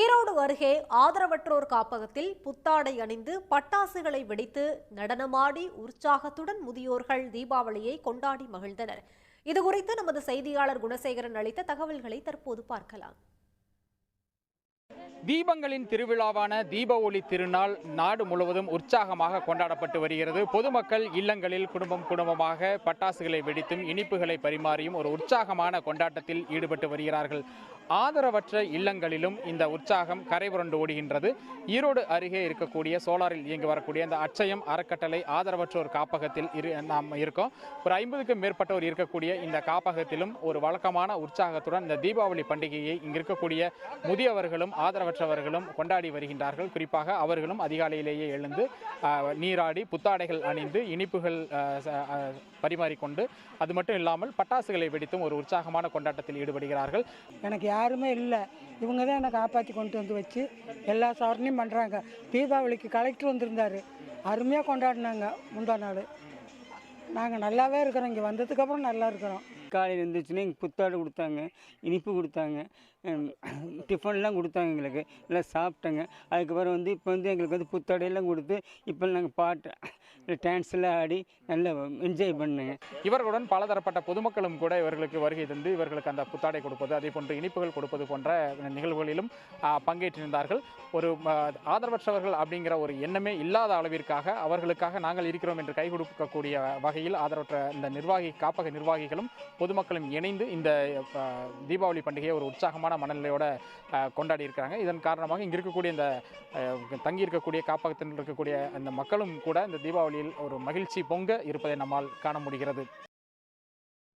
ஈரோடு அருகே ஆதரவற்றோர் காப்பகத்தில் புத்தாடை அணிந்து பட்டாசுகளை வெடித்து நடனமாடி உற்சாகத்துடன் முதியோர்கள் தீபாவளியை கொண்டாடி மகிழ்ந்தனர். இதுகுறித்து நமது செய்தியாளர் குணசேகரன் அளித்த தகவல்களை தற்போது பார்க்கலாம். தீபங்களின் திருவிழாவான தீப ஒளி திருநாள் நாடு முழுவதும் உற்சாகமாக கொண்டாடப்பட்டு வருகிறது. பொதுமக்கள் இல்லங்களில் குடும்பம் குடும்பமாக பட்டாசுகளை வெடித்தும் இனிப்புகளை பரிமாறியும் ஒரு உற்சாகமான கொண்டாட்டத்தில் ஈடுபட்டு வருகிறார்கள். ஆதரவற்ற இல்லங்களிலும் இந்த உற்சாகம் கரைபுரண்டு ஓடுகின்றது. ஈரோடு அருகே இருக்கக்கூடிய சோலாரில் இயங்கி வரக்கூடிய அந்த அச்சயம் அறக்கட்டளை ஆதரவற்றோர் காப்பகத்தில் இரு நாம் இருக்கோம். ஒரு ஐம்பதுக்கும் மேற்பட்டோர் இருக்கக்கூடிய இந்த காப்பகத்திலும் ஒரு வழக்கமான உற்சாகத்துடன் இந்த தீபாவளி பண்டிகையை இங்கு இருக்கக்கூடிய முதியவர்களும் ஆதரவற்றவர்களும் கொண்டாடி வருகின்றார்கள். குறிப்பாக அவர்களும் அதிகாலையிலேயே எழுந்து நீராடி புத்தாடைகள் அணிந்து இனிப்புகள் பரிமாறிக்கொண்டு அது மட்டும் இல்லாமல் பட்டாசுகளை வெடித்தும் ஒரு உற்சாகமான கொண்டாட்டத்தில் ஈடுபடுகிறார்கள். எனக்கு யாருமே இல்லை. இவங்க தான் என்னை காப்பாற்றி கொண்டு வந்து வச்சு எல்லா சாரணையும் பண்ணுறாங்க தீபாவளிக்கு கலெக்டர் வந்திருந்தார். அருமையாக கொண்டாடினாங்க முந்தா நாள். நாங்கள் நல்லாவே இருக்கிறோம். இங்கே வந்ததுக்கப்புறம் நல்லா இருக்கிறோம். காலையில் இருந்துச்சுன்னா எங்கள் புத்தாடு கொடுத்தாங்க இனிப்பு கொடுத்தாங்க டிஃபன்லாம் கொடுத்தாங்க எங்களுக்கு. எல்லாம் சாப்பிட்டேங்க. அதுக்கப்புறம் வந்து இப்போ வந்து எங்களுக்கு வந்து புத்தாடையெல்லாம் கொடுத்து இப்போ நாங்கள் பாட்டு டான்ஸ் எல்லாம் ஆடி நல்லா என்ஜாய் பண்ணுங்க. இவர்களுடன் பலதரப்பட்ட பொதுமக்களும் கூட இவர்களுக்கு வருகை தந்து இவர்களுக்கு அந்த புத்தாடை கொடுப்பது அதே போன்று இனிப்புகள் கொடுப்பது போன்ற நிகழ்வுகளிலும் பங்கேற்றிருந்தார்கள். ஒரு ஆதரவற்றவர்கள் அப்படிங்கிற ஒரு எண்ணமே இல்லாத அளவிற்காக அவர்களுக்காக நாங்கள் இருக்கிறோம் என்று கை கொடுக்கக்கூடிய வகையில் ஆதரவற்ற இந்த நிர்வாகி காப்பக நிர்வாகிகளும் பொதுமக்களும் இணைந்து இந்த தீபாவளி பண்டிகையை ஒரு உற்சாகமான மனநிலையோட கொண்டாடி இருக்கிறாங்க. இதன் காரணமாக இங்கே இருக்கக்கூடிய இந்த தங்கி இருக்கக்கூடிய காப்பகத்தில் இருக்கக்கூடிய அந்த மக்களும் கூட இந்த தீபாவளியில் ஒரு மகிழ்ச்சி பொங்க இருப்பதை நம்மால் காண முடிகிறது.